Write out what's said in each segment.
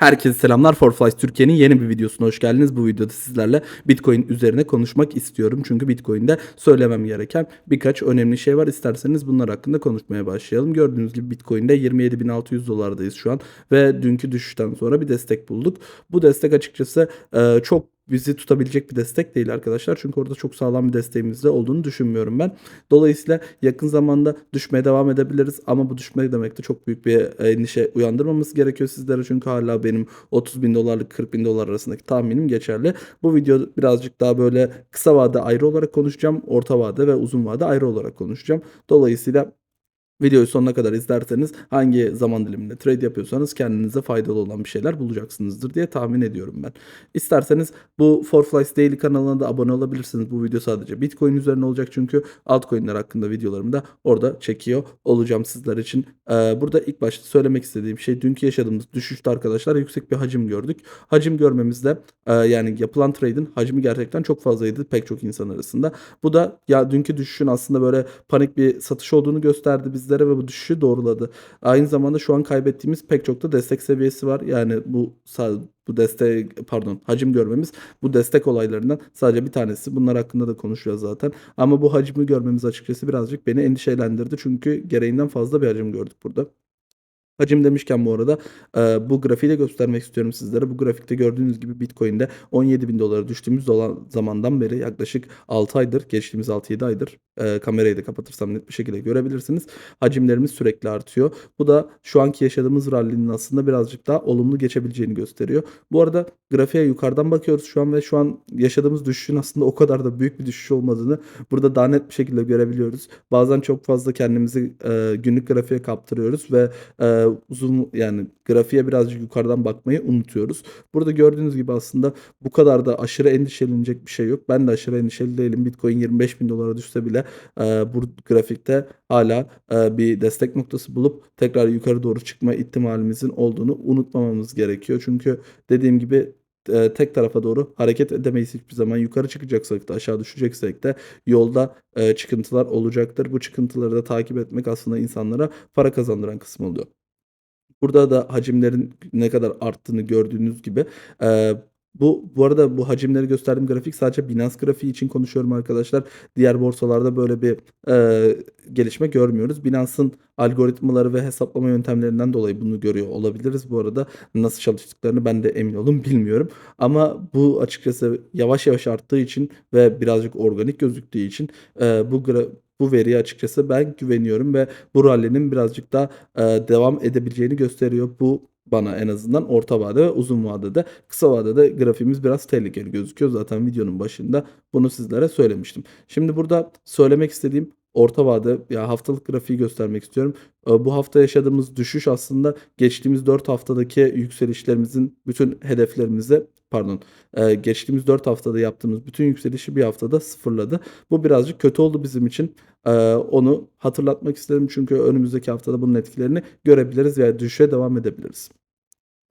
Herkese selamlar. Forflies Türkiye'nin yeni bir videosuna hoş geldiniz. Bu videoda sizlerle Bitcoin üzerine konuşmak istiyorum. Çünkü Bitcoin'de söylemem gereken birkaç önemli şey var. İsterseniz bunlar hakkında konuşmaya başlayalım. Gördüğünüz gibi Bitcoin'de 27.600 dolardayız şu an. Ve dünkü düşüşten sonra bir destek bulduk. Bu destek açıkçası çok bizi tutabilecek bir destek değil arkadaşlar. Çünkü orada çok sağlam bir desteğimiz de olduğunu düşünmüyorum ben. Dolayısıyla yakın zamanda düşmeye devam edebiliriz. Ama bu düşme demek de çok büyük bir endişe uyandırmaması gerekiyor sizlere. Çünkü hala benim 30 bin dolarlık 40 bin dolar arasındaki tahminim geçerli. Bu video birazcık daha böyle kısa vade ayrı olarak konuşacağım. Orta vade ve uzun vade ayrı olarak konuşacağım. Dolayısıyla Videoyu sonuna kadar izlerseniz hangi zaman diliminde trade yapıyorsanız kendinize faydalı olan bir şeyler bulacaksınızdır diye tahmin ediyorum ben. İsterseniz bu Forflies Daily kanalına da abone olabilirsiniz. Bu video sadece Bitcoin üzerine olacak çünkü altcoin'ler hakkında videolarımı da orada çekiyor olacağım sizler için. Ee, burada ilk başta söylemek istediğim şey dünkü yaşadığımız düşüşte arkadaşlar yüksek bir hacim gördük. Hacim görmemizde e, yani yapılan trade'in hacmi gerçekten çok fazlaydı pek çok insan arasında. Bu da ya dünkü düşüşün aslında böyle panik bir satış olduğunu gösterdi bizlere ve bu düşüşü doğruladı. Aynı zamanda şu an kaybettiğimiz pek çok da destek seviyesi var. Yani bu bu destek pardon hacim görmemiz bu destek olaylarından sadece bir tanesi. Bunlar hakkında da konuşacağız zaten. Ama bu hacmi görmemiz açıkçası birazcık beni endişelendirdi. Çünkü gereğinden fazla bir hacim gördük burada. Hacim demişken bu arada e, bu grafiği de göstermek istiyorum sizlere. Bu grafikte gördüğünüz gibi Bitcoin'de 17 bin dolara düştüğümüz zamandan beri yaklaşık 6 aydır, geçtiğimiz 6-7 aydır e, kamerayı da kapatırsam net bir şekilde görebilirsiniz. Hacimlerimiz sürekli artıyor. Bu da şu anki yaşadığımız rally'nin aslında birazcık daha olumlu geçebileceğini gösteriyor. Bu arada grafiğe yukarıdan bakıyoruz şu an ve şu an yaşadığımız düşüşün aslında o kadar da büyük bir düşüş olmadığını burada daha net bir şekilde görebiliyoruz. Bazen çok fazla kendimizi e, günlük grafiğe kaptırıyoruz ve uzun yani grafiğe birazcık yukarıdan bakmayı unutuyoruz. Burada gördüğünüz gibi aslında bu kadar da aşırı endişelenecek bir şey yok. Ben de aşırı endişeli değilim. Bitcoin 25 bin dolara düşse bile e, bu grafikte hala e, bir destek noktası bulup tekrar yukarı doğru çıkma ihtimalimizin olduğunu unutmamamız gerekiyor. Çünkü dediğim gibi e, tek tarafa doğru hareket edemeyiz hiçbir zaman. Yukarı çıkacaksak da aşağı düşeceksek de yolda e, çıkıntılar olacaktır. Bu çıkıntıları da takip etmek aslında insanlara para kazandıran kısmı oluyor. Burada da hacimlerin ne kadar arttığını gördüğünüz gibi e, bu bu arada bu hacimleri gösterdiğim grafik sadece Binance grafiği için konuşuyorum arkadaşlar. Diğer borsalarda böyle bir e, gelişme görmüyoruz. Binance'ın algoritmaları ve hesaplama yöntemlerinden dolayı bunu görüyor olabiliriz. Bu arada nasıl çalıştıklarını ben de emin olun bilmiyorum. Ama bu açıkçası yavaş yavaş arttığı için ve birazcık organik gözüktüğü için e, bu gra bu veriye açıkçası ben güveniyorum ve bu rally'nin birazcık daha e, devam edebileceğini gösteriyor. Bu bana en azından orta vade ve uzun vadede. Kısa vadede grafiğimiz biraz tehlikeli gözüküyor. Zaten videonun başında bunu sizlere söylemiştim. Şimdi burada söylemek istediğim orta vade ya haftalık grafiği göstermek istiyorum. Bu hafta yaşadığımız düşüş aslında geçtiğimiz 4 haftadaki yükselişlerimizin bütün hedeflerimize pardon geçtiğimiz 4 haftada yaptığımız bütün yükselişi bir haftada sıfırladı. Bu birazcık kötü oldu bizim için. Onu hatırlatmak isterim çünkü önümüzdeki haftada bunun etkilerini görebiliriz veya düşüşe devam edebiliriz.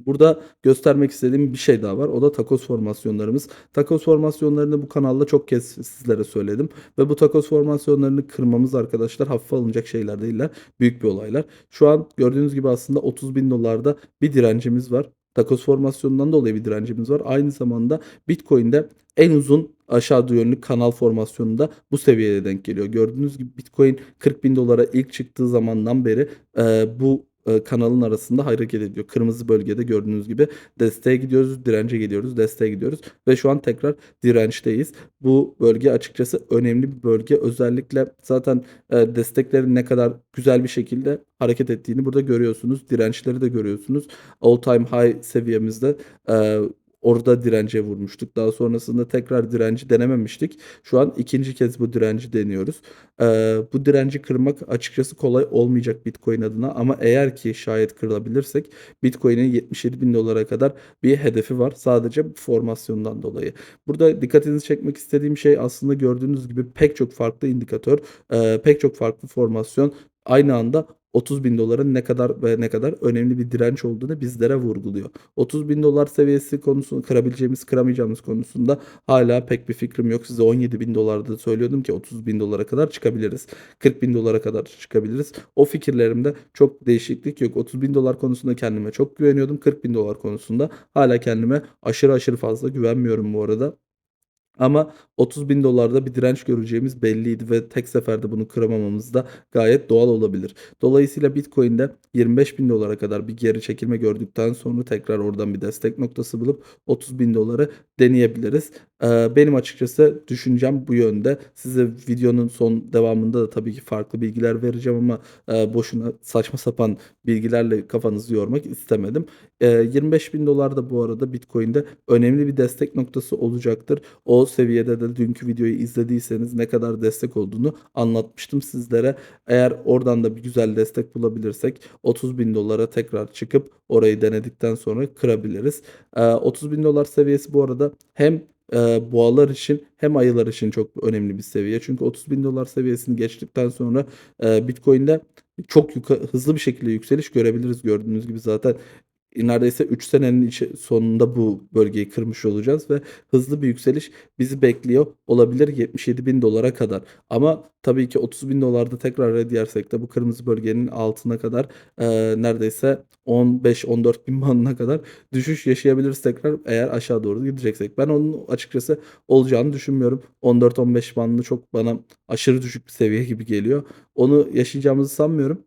Burada göstermek istediğim bir şey daha var. O da takos formasyonlarımız. Takos formasyonlarını bu kanalda çok kez sizlere söyledim. Ve bu takos formasyonlarını kırmamız arkadaşlar hafife alınacak şeyler değiller. Büyük bir olaylar. Şu an gördüğünüz gibi aslında 30 bin dolarda bir direncimiz var. Takos formasyonundan dolayı bir direncimiz var. Aynı zamanda Bitcoin'de en uzun aşağı yönlü kanal formasyonunda bu seviyede denk geliyor. Gördüğünüz gibi Bitcoin 40 bin dolara ilk çıktığı zamandan beri e, bu kanalın arasında hareket ediyor. Kırmızı bölgede gördüğünüz gibi desteğe gidiyoruz, dirence gidiyoruz, desteğe gidiyoruz ve şu an tekrar dirençteyiz. Bu bölge açıkçası önemli bir bölge. Özellikle zaten e, desteklerin ne kadar güzel bir şekilde hareket ettiğini burada görüyorsunuz. Dirençleri de görüyorsunuz. All time high seviyemizde e, Orada dirence vurmuştuk. Daha sonrasında tekrar direnci denememiştik. Şu an ikinci kez bu direnci deniyoruz. Ee, bu direnci kırmak açıkçası kolay olmayacak Bitcoin adına ama eğer ki şayet kırılabilirsek Bitcoin'in 77 bin dolara kadar bir hedefi var. Sadece formasyondan dolayı. Burada dikkatinizi çekmek istediğim şey aslında gördüğünüz gibi pek çok farklı indikatör, e, pek çok farklı formasyon aynı anda 30 bin doların ne kadar ve ne kadar önemli bir direnç olduğunu bizlere vurguluyor. 30 bin dolar seviyesi konusunda kırabileceğimiz kıramayacağımız konusunda hala pek bir fikrim yok. Size 17 bin dolarda söylüyordum ki 30 bin dolara kadar çıkabiliriz. 40 bin dolara kadar çıkabiliriz. O fikirlerimde çok değişiklik yok. 30 bin dolar konusunda kendime çok güveniyordum. 40 bin dolar konusunda hala kendime aşırı aşırı fazla güvenmiyorum bu arada. Ama 30 bin dolarda bir direnç göreceğimiz belliydi ve tek seferde bunu kıramamamız da gayet doğal olabilir. Dolayısıyla Bitcoin'de 25 bin dolara kadar bir geri çekilme gördükten sonra tekrar oradan bir destek noktası bulup 30 bin doları deneyebiliriz. Ee, benim açıkçası düşüncem bu yönde. Size videonun son devamında da tabii ki farklı bilgiler vereceğim ama e, boşuna saçma sapan bilgilerle kafanızı yormak istemedim. E, 25 bin dolar da bu arada Bitcoin'de önemli bir destek noktası olacaktır. O seviyede de dünkü videoyu izlediyseniz ne kadar destek olduğunu anlatmıştım sizlere. Eğer oradan da bir güzel destek bulabilirsek 30 bin dolara tekrar çıkıp orayı denedikten sonra kırabiliriz. E, 30 bin dolar seviyesi bu arada hem e, boğalar için hem ayılar için çok önemli bir seviye. Çünkü 30 bin dolar seviyesini geçtikten sonra e, Bitcoin'de çok yuka- hızlı bir şekilde yükseliş görebiliriz. Gördüğünüz gibi zaten neredeyse 3 senenin sonunda bu bölgeyi kırmış olacağız ve hızlı bir yükseliş bizi bekliyor olabilir 77 bin dolara kadar. Ama tabii ki 30 bin dolarda tekrar red yersek de bu kırmızı bölgenin altına kadar e, neredeyse 15-14 bin bandına kadar düşüş yaşayabiliriz tekrar eğer aşağı doğru gideceksek. Ben onun açıkçası olacağını düşünmüyorum. 14-15 bandını çok bana aşırı düşük bir seviye gibi geliyor. Onu yaşayacağımızı sanmıyorum.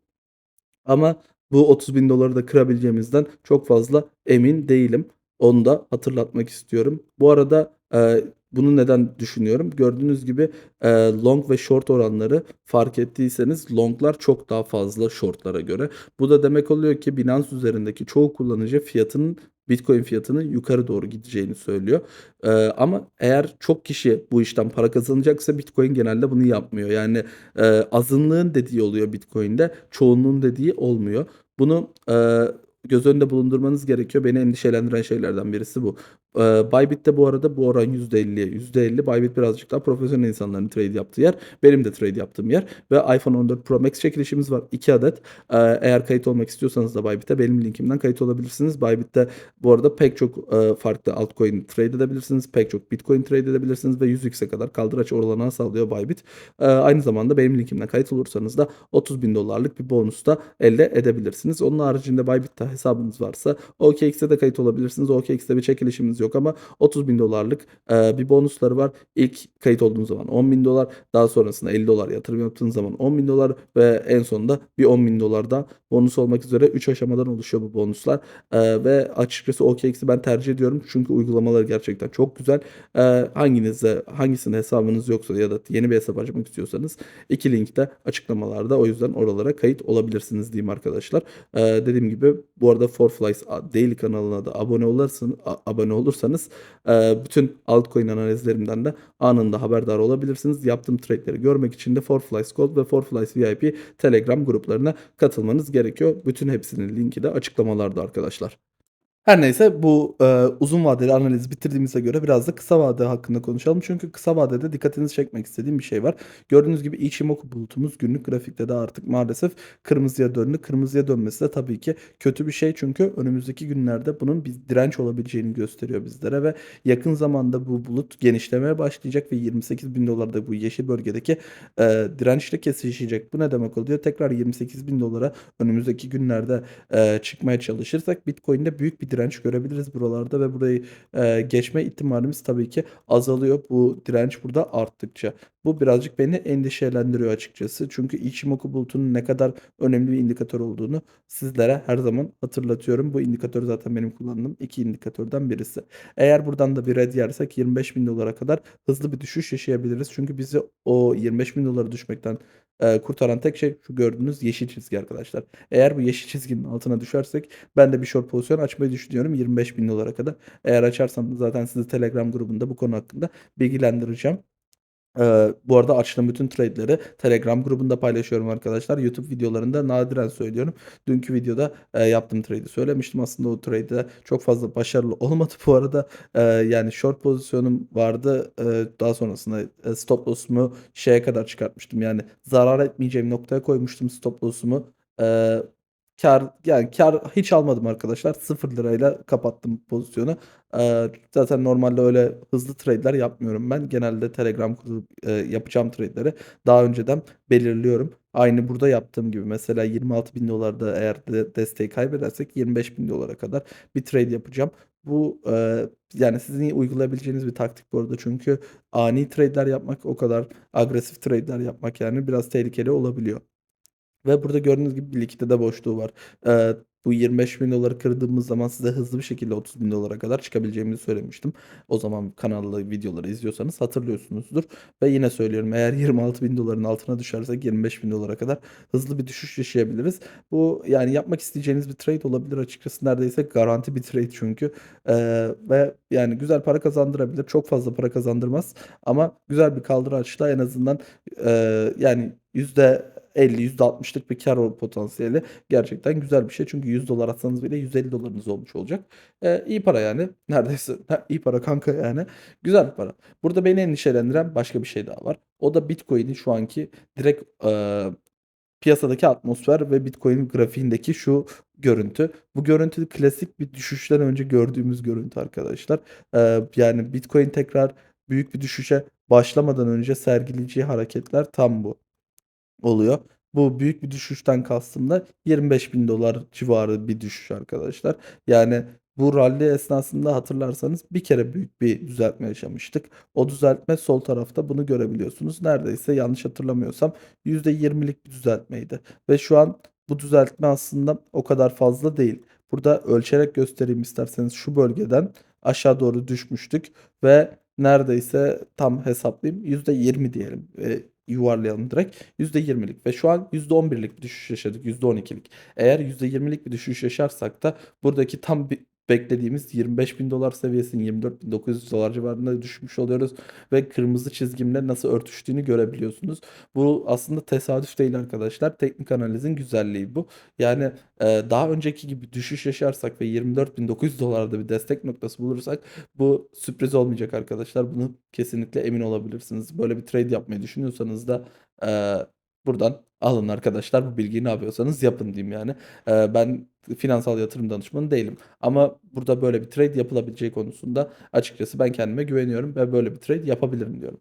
Ama bu 30 bin doları da kırabileceğimizden çok fazla emin değilim. Onu da hatırlatmak istiyorum. Bu arada e, bunu neden düşünüyorum? Gördüğünüz gibi e, long ve short oranları fark ettiyseniz longlar çok daha fazla shortlara göre. Bu da demek oluyor ki Binance üzerindeki çoğu kullanıcı fiyatının Bitcoin fiyatının yukarı doğru gideceğini söylüyor. Ee, ama eğer çok kişi bu işten para kazanacaksa Bitcoin genelde bunu yapmıyor. Yani e, azınlığın dediği oluyor Bitcoin'de, çoğunluğun dediği olmuyor. Bunu e, göz önünde bulundurmanız gerekiyor. Beni endişelendiren şeylerden birisi bu. E, Bybit'te bu arada bu oran %50'ye %50. Bybit birazcık daha profesyonel insanların trade yaptığı yer. Benim de trade yaptığım yer. Ve iPhone 14 Pro Max çekilişimiz var. 2 adet. E, eğer kayıt olmak istiyorsanız da Bybit'e benim linkimden kayıt olabilirsiniz. Bybit'te bu arada pek çok e, farklı altcoin trade edebilirsiniz. Pek çok Bitcoin trade edebilirsiniz ve 100x'e kadar kaldıraç olanağı sağlıyor Bybit. E, aynı zamanda benim linkimden kayıt olursanız da 30 bin dolarlık bir bonus da elde edebilirsiniz. Onun haricinde Bybit'te hesabınız varsa OKX'e de kayıt olabilirsiniz. OKX'te bir çekilişimiz yok ama 30 bin dolarlık e, bir bonusları var. İlk kayıt olduğunuz zaman 10 bin dolar. Daha sonrasında 50 dolar yatırım yaptığınız zaman 10 bin dolar ve en sonunda bir 10 bin dolar da bonus olmak üzere 3 aşamadan oluşuyor bu bonuslar. E, ve açıkçası OKX'i ben tercih ediyorum. Çünkü uygulamaları gerçekten çok güzel. E, hanginize hangisinin hesabınız yoksa ya da yeni bir hesap açmak istiyorsanız iki link de açıklamalarda. O yüzden oralara kayıt olabilirsiniz diyeyim arkadaşlar. E, dediğim gibi bu arada Forflies Daily kanalına da abone olursanız, abone olursanız e, bütün altcoin analizlerimden de anında haberdar olabilirsiniz. Yaptığım trade'leri görmek için de Forflies Gold ve Forflies VIP Telegram gruplarına katılmanız gerekiyor. Bütün hepsinin linki de açıklamalarda arkadaşlar. Her neyse bu e, uzun vadeli analizi bitirdiğimize göre biraz da kısa vade hakkında konuşalım. Çünkü kısa vadede dikkatinizi çekmek istediğim bir şey var. Gördüğünüz gibi Ichimoku bulutumuz günlük grafikte de artık maalesef kırmızıya döndü. Kırmızıya dönmesi de tabii ki kötü bir şey. Çünkü önümüzdeki günlerde bunun bir direnç olabileceğini gösteriyor bizlere ve yakın zamanda bu bulut genişlemeye başlayacak ve 28 bin dolarda bu yeşil bölgedeki e, dirençle kesişecek. Bu ne demek oluyor? Tekrar 28 bin dolara önümüzdeki günlerde e, çıkmaya çalışırsak Bitcoin'de büyük bir direnç görebiliriz buralarda ve burayı e, geçme ihtimalimiz tabii ki azalıyor. Bu direnç burada arttıkça. Bu birazcık beni endişelendiriyor açıkçası. Çünkü Ichimoku bulutunun ne kadar önemli bir indikatör olduğunu sizlere her zaman hatırlatıyorum. Bu indikatör zaten benim kullandığım iki indikatörden birisi. Eğer buradan da bir red yersek 25 bin dolara kadar hızlı bir düşüş yaşayabiliriz. Çünkü bizi o 25 bin dolara düşmekten e, kurtaran tek şey şu gördüğünüz yeşil çizgi arkadaşlar. Eğer bu yeşil çizginin altına düşersek ben de bir short pozisyon açmayı düşünüyorum 25 bin dolara kadar. Eğer açarsam zaten sizi Telegram grubunda bu konu hakkında bilgilendireceğim. Eee, bu arada açtığım bütün trade'leri Telegram grubunda paylaşıyorum arkadaşlar. YouTube videolarında nadiren söylüyorum. Dünkü videoda eee, yaptığım trade'i söylemiştim. Aslında o trade'de çok fazla başarılı olmadı bu arada. Eee, yani short pozisyonum vardı. Eee, daha sonrasında e, stop loss'umu şeye kadar çıkartmıştım. Yani zarar etmeyeceğim noktaya koymuştum stop loss'umu. Eee, kâr yani kâr hiç almadım arkadaşlar. ₺0'yla kapattım pozisyonu. Eee, zaten normalde öyle hızlı trade'ler yapmıyorum ben. Genelde Telegram kurup, eee, yapacağım trade'leri daha önceden belirliyorum. Aynı burada yaptığım gibi mesela $26.000'da eğer de desteği kaybedersek $25.000'a kadar bir trade yapacağım. Bu, eee, yani sizin uygulayabileceğiniz bir taktik bu arada. Çünkü ani trade'ler yapmak o kadar agresif trade'ler yapmak yani biraz tehlikeli olabiliyor. Ve burada gördüğünüz gibi likidite boşluğu var. Eee, bu $25.000'ları kırdığımız zaman size hızlı bir şekilde $30.000'lara kadar çıkabileceğimizi söylemiştim. O zaman kanalda videoları izliyorsanız hatırlıyorsunuzdur ve yine söylüyorum eğer $26.000'ların altına düşersek $25.000'lara kadar hızlı bir düşüş yaşayabiliriz. Bu yani yapmak isteyeceğiniz bir trade olabilir açıkçası. Neredeyse garanti bir trade çünkü, eee, ve yani güzel para kazandırabilir. Çok fazla para kazandırmaz ama güzel bir kaldıraçla en azından, eee, yani %50, %60'lık bir kâr o potansiyeli gerçekten güzel bir şey. Çünkü $100 atsanız bile $150'larınız olmuş olacak. Eee, iyi para yani. Neredeyse ha, iyi para kanka yani. Güzel bir para. Burada beni endişelendiren başka bir şey daha var. O da Bitcoin'in şu anki direkt, eee, piyasadaki atmosfer ve Bitcoin grafiğindeki şu görüntü. Bu görüntü klasik bir düşüşten önce gördüğümüz görüntü arkadaşlar. Eee, yani Bitcoin tekrar büyük bir düşüşe başlamadan önce sergileyeceği hareketler tam bu oluyor. Bu büyük bir düşüşten kastım da $25.000 civarı bir düşüş arkadaşlar. Yani bu rally esnasında hatırlarsanız bir kere büyük bir düzeltme yaşamıştık. O düzeltme sol tarafta bunu görebiliyorsunuz. Neredeyse yanlış hatırlamıyorsam %20'lik bir düzeltmeydi ve şu an bu düzeltme aslında o kadar fazla değil. Burada ölçerek göstereyim isterseniz şu bölgeden aşağı doğru düşmüştük ve neredeyse tam hesaplayayım %20 diyelim, yuvarlayalım direkt. %20'lik ve şu an %11'lik bir düşüş yaşadık, %12'lik. Eğer %20'lik bir düşüş yaşarsak da buradaki tam bir beklediğimiz $25.000 seviyesinin $24.900 civarına düşmüş oluyoruz ve kırmızı çizgimle nasıl örtüştüğünü görebiliyorsunuz. Bu aslında tesadüf değil arkadaşlar. Teknik analizin güzelliği bu. Yani, eee, daha önceki gibi düşüş yaşarsak ve $24.900'da bir destek noktası bulursak bu sürpriz olmayacak arkadaşlar. Bunu kesinlikle emin olabilirsiniz. Böyle bir trade yapmayı düşünüyorsanız da, eee, buradan alın arkadaşlar. Bu bilgiyi ne yapıyorsanız yapın diyeyim yani. Eee, ben finansal yatırım danışmanı değilim ama burada böyle bir trade yapılabileceği konusunda açıkçası ben kendime güveniyorum ve böyle bir trade yapabilirim diyorum.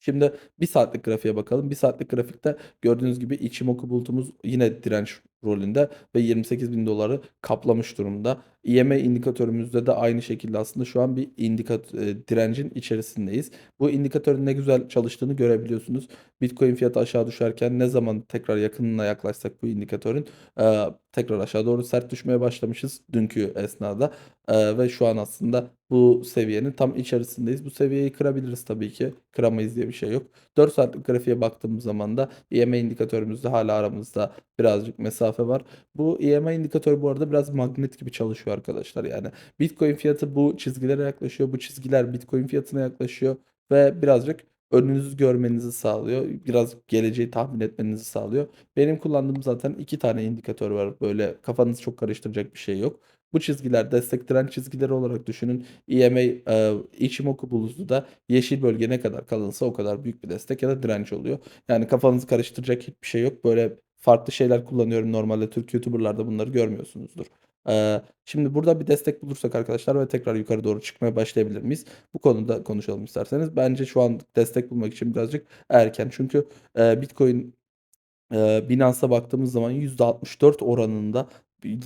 Şimdi 1 saatlik grafiğe bakalım. 1 saatlik grafikte gördüğünüz gibi Ichimoku bulutumuz yine direnç rolünde ve $28.000'ları kaplamış durumda. EMA indikatörümüzde de aynı şekilde aslında şu an bir indikat eee, direncin içerisindeyiz. Bu indikatörün ne güzel çalıştığını görebiliyorsunuz. Bitcoin fiyatı aşağı düşerken ne zaman tekrar yakınına yaklaşsak bu indikatörün, eee, tekrar aşağı doğru sert düşmeye başlamışız dünkü esnada, eee, ve şu an aslında bu seviyenin tam içerisindeyiz. Bu seviyeyi kırabiliriz tabii ki. Kıramayız diye bir şey yok. 4 saatlik grafiğe baktığımız zaman da EMA indikatörümüzle hâlâ aramızda birazcık mesafe var. Bu EMA indikatörü bu arada biraz magnet gibi çalışıyor arkadaşlar. Yani Bitcoin fiyatı bu çizgilere yaklaşıyor. Bu çizgiler Bitcoin fiyatına yaklaşıyor ve birazcık önünüzü görmenizi sağlıyor. Biraz geleceği tahmin etmenizi sağlıyor. Benim kullandığım zaten 2 tane indikatör var. Böyle kafanızı çok karıştıracak bir şey yok. Bu çizgiler destek direnç çizgileri olarak düşünün. EMA, eee, Ichimoku Bulls'da yeşil bölge ne kadar kalınsa o kadar büyük bir destek ya da direnç oluyor. Yani kafanızı karıştıracak hiçbir şey yok. Böyle farklı şeyler kullanıyorum normalde. Türk YouTuber'larda bunları görmüyorsunuzdur. Eee, şimdi burada bir destek bulursak arkadaşlar ve tekrar yukarı doğru çıkmaya başlayabilir miyiz? Bu konuda konuşalım isterseniz. Bence şu an destek bulmak için birazcık erken. Çünkü, eee, Bitcoin, eee, Binance'a baktığımız zaman %64 oranında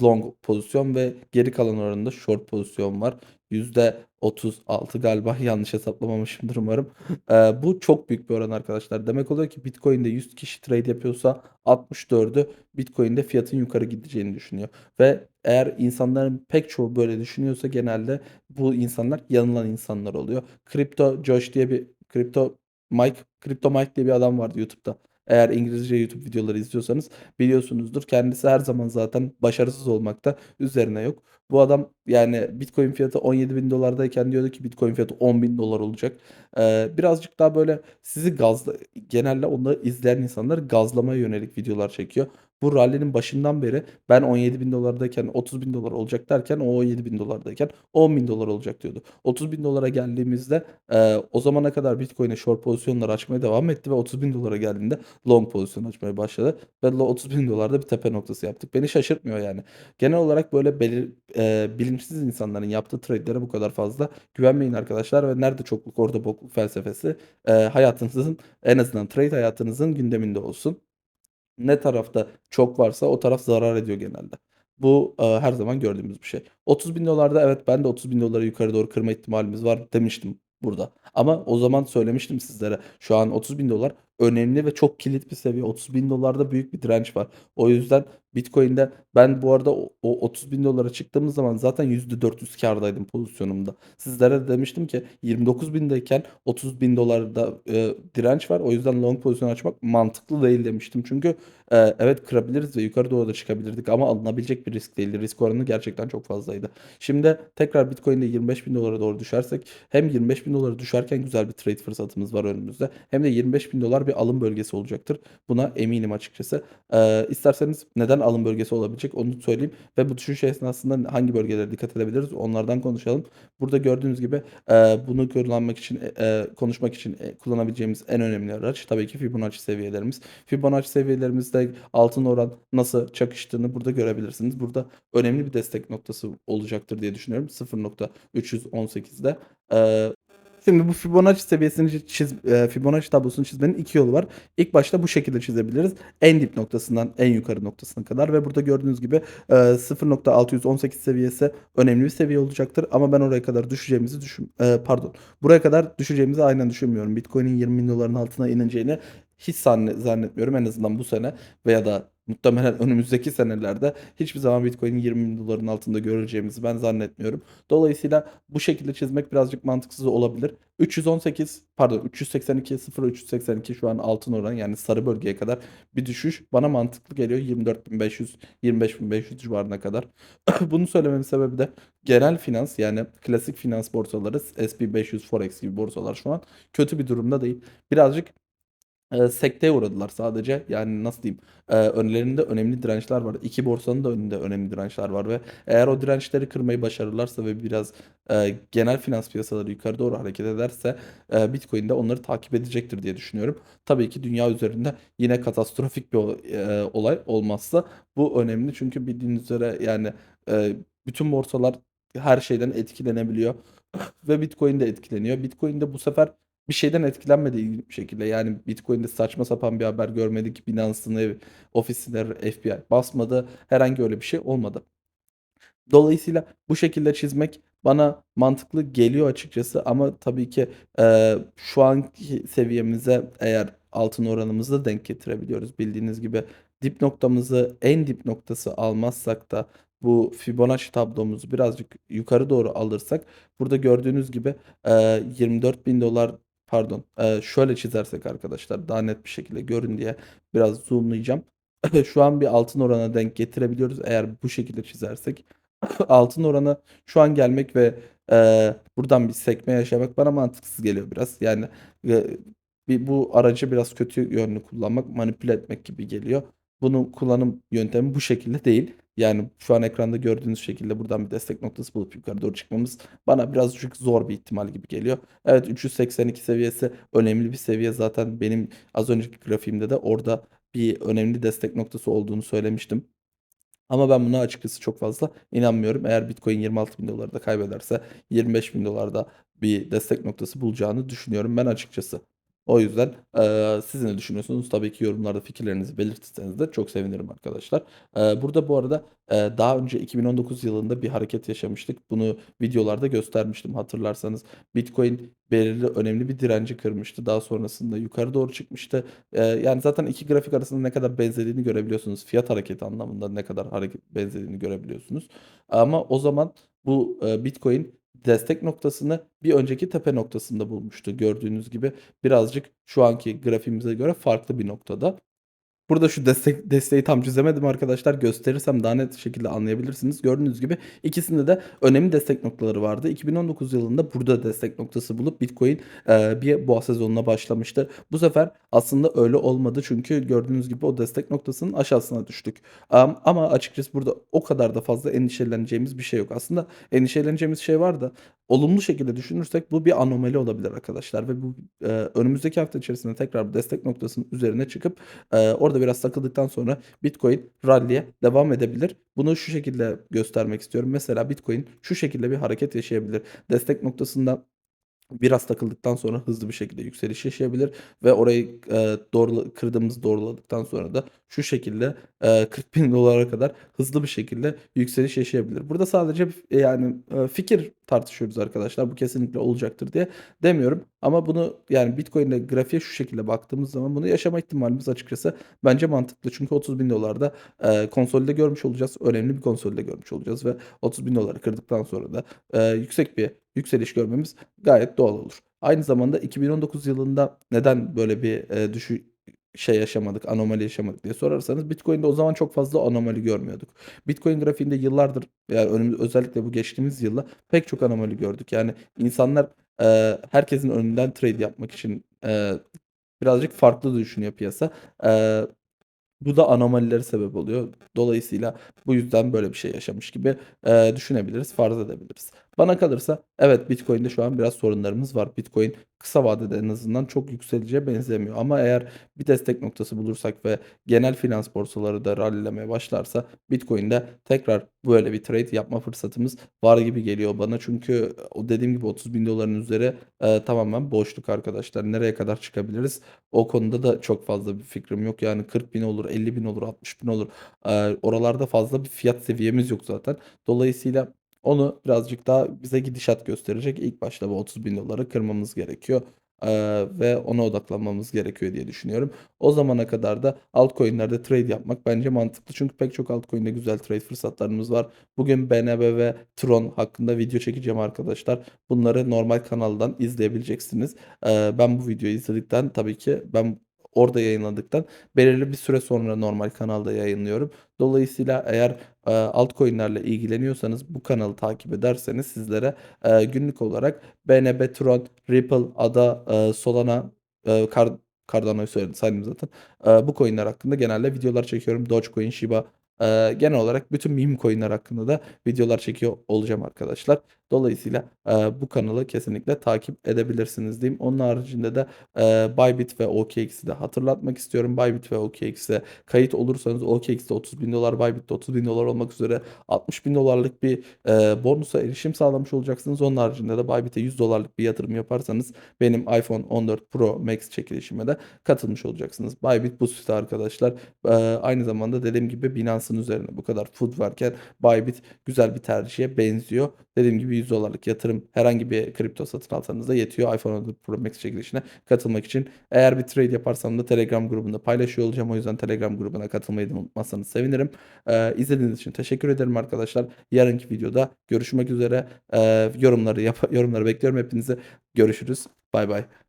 long pozisyon ve geri kalan oranında short pozisyon var. %36 galiba yanlış hesaplamamışımdır umarım. Eee, bu çok büyük bir oran arkadaşlar. Demek oluyor ki Bitcoin'de 100 kişi trade yapıyorsa 64'ü Bitcoin'de fiyatın yukarı gideceğini düşünüyor ve eğer insanların pek çoğu böyle düşünüyorsa genelde bu insanlar yanılan insanlar oluyor. Crypto Josh diye bir Crypto Mike Crypto Mike diye bir adam vardı YouTube'da. Eğer İngilizce YouTube videoları izliyorsanız biliyorsunuzdur. Kendisi her zaman zaten başarısız olmakta, üzerine yok. Bu adam yani Bitcoin fiyatı $17.000'dayken diyordu ki Bitcoin fiyatı $10.000 olacak. Eee, birazcık daha böyle sizi gazla genelde onları izleyen insanları gazlamaya yönelik videolar çekiyor. Bu rally'nin başından beri ben $17.000'dayken $30.000 olacak derken o $17.000'dayken $10.000 olacak diyordu. $30.000'a geldiğimizde, eee, o zamana kadar Bitcoin'e short pozisyonlar açmaya devam etti ve $30.000'a geldiğinde long pozisyon açmaya başladı ve lo $30.000'da bir tepe noktası yaptık. Beni şaşırtmıyor yani. Genel olarak böyle belir eee, bilinçsiz insanların yaptığı trade'lere bu kadar fazla güvenmeyin arkadaşlar ve nerede çokluk orada bokluk felsefesi, eee, hayatınızın en azından trade hayatınızın gündeminde olsun. Ne tarafta çok varsa o taraf zarar ediyor genelde. Bu, eee, her zaman gördüğümüz bir şey. $30.000'da evet ben de $30.000'ları yukarı doğru kırma ihtimalimiz var demiştim burada. Ama o zaman söylemiştim sizlere. Şu an $30.000 önemli ve çok kilit bir seviye. $30.000'da büyük bir direnç var. O yüzden Bitcoin'de ben bu arada o o $30.000'a çıktığımız zaman zaten %400 kârdaydım pozisyonumda. Sizlere de demiştim ki 29.000'deyken $30.000'da, eee, direnç var. O yüzden long pozisyon açmak mantıklı değil demiştim. Çünkü, eee, evet kırabiliriz ve yukarı doğru da çıkabilirdik ama alınabilecek bir risk değildi. Risk oranı gerçekten çok fazlaydı. Şimdi tekrar Bitcoin'de $25.000'a doğru düşersek hem $25.000 düşerken güzel bir trade fırsatımız var önümüzde hem de $25.000 bir alım bölgesi olacaktır. Buna eminim açıkçası. Eee, isterseniz neden alım bölgesi olabilecek onu söyleyeyim ve bu düşüş esnasında hangi bölgelere dikkat edebiliriz onlardan konuşalım. Burada gördüğünüz gibi, eee, bunu kullanmak için, eee, konuşmak için, eee, kullanabileceğimiz en önemli araç tabii ki Fibonacci seviyelerimiz. Fibonacci seviyelerimizde altın oran nasıl çakıştığını burada görebilirsiniz. Burada önemli bir destek noktası olacaktır diye düşünüyorum 0.318'de. Eee, şimdi bu Fibonacci seviyesini çiz eee, Fibonacci tablosunu çizmenin 2 yolu var. İlk başta bu şekilde çizebiliriz. En dip noktasından en yukarı noktasına kadar ve burada gördüğünüz gibi, eee, 0.618 seviyesi önemli bir seviye olacaktır ama ben oraya kadar düşeceğimizi düşün eee, pardon, buraya kadar düşeceğimizi aynen düşünmüyorum. Bitcoin'in $20.000'ların altına ineceğini hiç zanne zannetmiyorum en azından bu sene veya da muhtemelen önümüzdeki senelerde hiçbir zaman Bitcoin'in $20.000'ların altında göreceğimizi ben zannetmiyorum. Dolayısıyla bu şekilde çizmek birazcık mantıksız olabilir. 318 pardon 382 0.382 şu an altın oranı yani sarı bölgeye kadar bir düşüş bana mantıklı geliyor 24.500 25.500 civarına kadar. Bunu söylememin sebebi de genel finans yani klasik finans borsaları S&P 500, Forex gibi borsalar şu an kötü bir durumda değil. Birazcık Eee, sekteye uğradılar sadece. Yani nasıl diyeyim, eee, önlerinde önemli dirençler var. 2 borsanın da önünde önemli dirençler var ve eğer o dirençleri kırmayı başarırlarsa ve biraz, eee, genel finans piyasaları yukarı doğru hareket ederse, eee, Bitcoin de onları takip edecektir diye düşünüyorum. Tabii ki dünya üzerinde yine katastrofik bir o olay olmazsa bu önemli. Çünkü bildiğiniz üzere yani, eee, bütün borsalar her şeyden etkilenebiliyor ve Bitcoin de etkileniyor. Bitcoin de bu sefer bir şeyden etkilenmedi ilginç bir şekilde. Yani Bitcoin'de saçma sapan bir haber görmedik. Binance'ın ofisine FBI basmadı. Herhangi öyle bir şey olmadı. Dolayısıyla bu şekilde çizmek bana mantıklı geliyor açıkçası ama tabii ki, eee, şu anki seviyemize eğer altın oranımızı denk getirebiliyoruz. Bildiğiniz gibi dip noktamızı en dip noktası almazsak da bu Fibonacci tablomuzu birazcık yukarı doğru alırsak burada gördüğünüz gibi, eee, $24.000 pardon, eee, şöyle çizersek arkadaşlar daha net bir şekilde görün diye biraz zoom'layacağım. Şu an bir altın oranına denk getirebiliyoruz eğer bu şekilde çizersek. Altın oranı şu an gelmek ve, eee, buradan bir sekme yaşamak bana mantıksız geliyor biraz. Yani, eee, bir bu aracı biraz kötü yönlü kullanmak, manipüle etmek gibi geliyor. Bunun kullanım yöntemi bu şekilde değil. Yani şu an ekranda gördüğünüz şekilde buradan bir destek noktası bulup yukarı doğru çıkmamız bana birazcık zor bir ihtimal gibi geliyor. Evet 382 seviyesi önemli bir seviye. Zaten benim az önceki grafiğimde de orada bir önemli destek noktası olduğunu söylemiştim. Ama ben buna açıkçası çok fazla inanmıyorum. Eğer Bitcoin $26.000'ları da kaybederse $25.000'da bir destek noktası bulacağını düşünüyorum ben açıkçası. O yüzden, eee, siz ne düşünüyorsunuz? Tabii ki yorumlarda fikirlerinizi belirtirseniz de çok sevinirim arkadaşlar. Eee, burada bu arada, eee, daha önce 2019 yılında bir hareket yaşamıştık. Bunu videolarda göstermiştim hatırlarsanız. Bitcoin belirli önemli bir direnci kırmıştı. Daha sonrasında yukarı doğru çıkmıştı. Eee, yani zaten 2 grafik arasında ne kadar benzediğini görebiliyorsunuz. Fiyat hareketi anlamında ne kadar hareket benzediğini görebiliyorsunuz. Ama o zaman bu, eee, Bitcoin destek noktasını bir önceki tepe noktasında bulmuştu. Gördüğünüz gibi birazcık şu anki grafiğimize göre farklı bir noktada. Burada şu destek desteği tam çizemedim arkadaşlar. Gösterirsem daha net şekilde anlayabilirsiniz. Gördüğünüz gibi ikisinde de önemli destek noktaları vardı. 2019 yılında burada destek noktası bulup Bitcoin e, bir boğa sezonuna başlamıştı. Bu sefer aslında öyle olmadı çünkü gördüğünüz gibi o destek noktasının aşağısına düştük. Am- Ama açıkçası burada o kadar da fazla endişeleneceğimiz bir şey yok. Aslında endişeleneceğimiz şey var da olumlu şekilde düşünürsek bu bir anomali olabilir arkadaşlar ve bu e, önümüzdeki hafta içerisinde tekrar destek noktasının üzerine çıkıp e, orada biraz takıldıktan sonra Bitcoin rally'e devam edebilir. Bunu şu şekilde göstermek istiyorum. Mesela Bitcoin şu şekilde bir hareket yaşayabilir. Destek noktasında biraz takıldıktan sonra hızlı bir şekilde yükseliş yaşayabilir ve orayı e, doğrula, kırdığımız doğruladıktan sonra da şu şekilde e, 40 bin dolara kadar hızlı bir şekilde yükseliş yaşayabilir. Burada sadece e, yani e, fikir tartışıyoruz arkadaşlar. Bu kesinlikle olacaktır diye demiyorum. Ama bunu yani Bitcoin'de grafiğe şu şekilde baktığımız zaman bunu yaşama ihtimalimiz açıkçası bence mantıklı. Çünkü 30 bin dolarda e, konsolide görmüş olacağız. Önemli bir konsolide görmüş olacağız ve 30 bin doları kırdıktan sonra da e, yüksek bir yükseliş görmemiz gayet doğal olur. Aynı zamanda 2019 yılında neden böyle bir e, düşü şey yaşamadık, anomali yaşamadık diye sorarsanız Bitcoin'de o zaman çok fazla anomali görmüyorduk. Bitcoin grafiğinde yıllardır yani önümüz özellikle bu geçtiğimiz yılla pek çok anomali gördük. Yani insanlar e, herkesin önünden trade yapmak için e, birazcık farklı düşünüyor piyasa. E, bu da anomalilere sebep oluyor. Dolayısıyla bu yüzden böyle bir şey yaşamış gibi e, düşünebiliriz, farz edebiliriz. Bana kalırsa evet Bitcoin'de şu an biraz sorunlarımız var. Bitcoin kısa vadede en azından çok yükseleceğe benzemiyor. Ama eğer bir destek noktası bulursak ve genel finans borsaları da rallilemeye başlarsa Bitcoin'de tekrar böyle bir trade yapma fırsatımız var gibi geliyor bana. Çünkü o dediğim gibi 30 bin doların üzeri e, tamamen boşluk arkadaşlar. Nereye kadar çıkabiliriz? O konuda da çok fazla bir fikrim yok. Yani 40 bin olur, 50 bin olur, 60 bin olur. E, oralarda fazla bir fiyat seviyemiz yok zaten. Dolayısıyla onu birazcık daha bize gidişat gösterecek. İlk başta bu 30 bin doları kırmamız gerekiyor. Eee, ve ona odaklanmamız gerekiyor diye düşünüyorum. O zamana kadar da altcoin'lerde trade yapmak bence mantıklı. Çünkü pek çok altcoin'de güzel trade fırsatlarımız var. Bugün BNB ve Tron hakkında video çekeceğim arkadaşlar. Bunları normal kanaldan izleyebileceksiniz. Eee, ben bu videoyu izledikten tabii ki ben orada yayınladıktan belirli bir süre sonra normal kanalda yayınlıyorum. Dolayısıyla eğer e, altcoin'lerle ilgileniyorsanız bu kanalı takip ederseniz sizlere e, günlük olarak BNB, Tron, Ripple, ADA, e, Solana, e, Card Cardano'yu söyledim saydım zaten. E, bu coin'ler hakkında genelde videolar çekiyorum. Dogecoin, Shiba, genel olarak bütün meme coin'ler hakkında da videolar çekiyor olacağım arkadaşlar. Dolayısıyla e, bu kanalı kesinlikle takip edebilirsiniz diyeyim. Onun haricinde de e, Bybit ve OKX'i de hatırlatmak istiyorum. Bybit ve OKX'e kayıt olursanız OKX'de 30 bin dolar, Bybit'te 30 bin dolar olmak üzere 60 bin dolarlık bir e, bonusa erişim sağlamış olacaksınız. Onun haricinde de Bybit'e 100 dolarlık bir yatırım yaparsanız benim iPhone 14 Pro Max çekilişime de katılmış olacaksınız. Bybit bu site arkadaşlar. E, aynı zamanda dediğim gibi Binance'ın üzerine bu kadar food varken Bybit güzel bir tercihe benziyor. Dediğim gibi 100 dolarlık yatırım herhangi bir kripto satın alsanız da yetiyor iPhone 14 Pro Max çekilişine katılmak için. Eğer bir trade yaparsam da Telegram grubunda paylaşıyor olacağım. O yüzden Telegram grubuna katılmayı da unutmazsanız sevinirim. Ee, izlediğiniz için teşekkür ederim arkadaşlar. Yarınki videoda görüşmek üzere. Ee, yorumları yap yorumları bekliyorum hepinizi. Görüşürüz. Bay bay.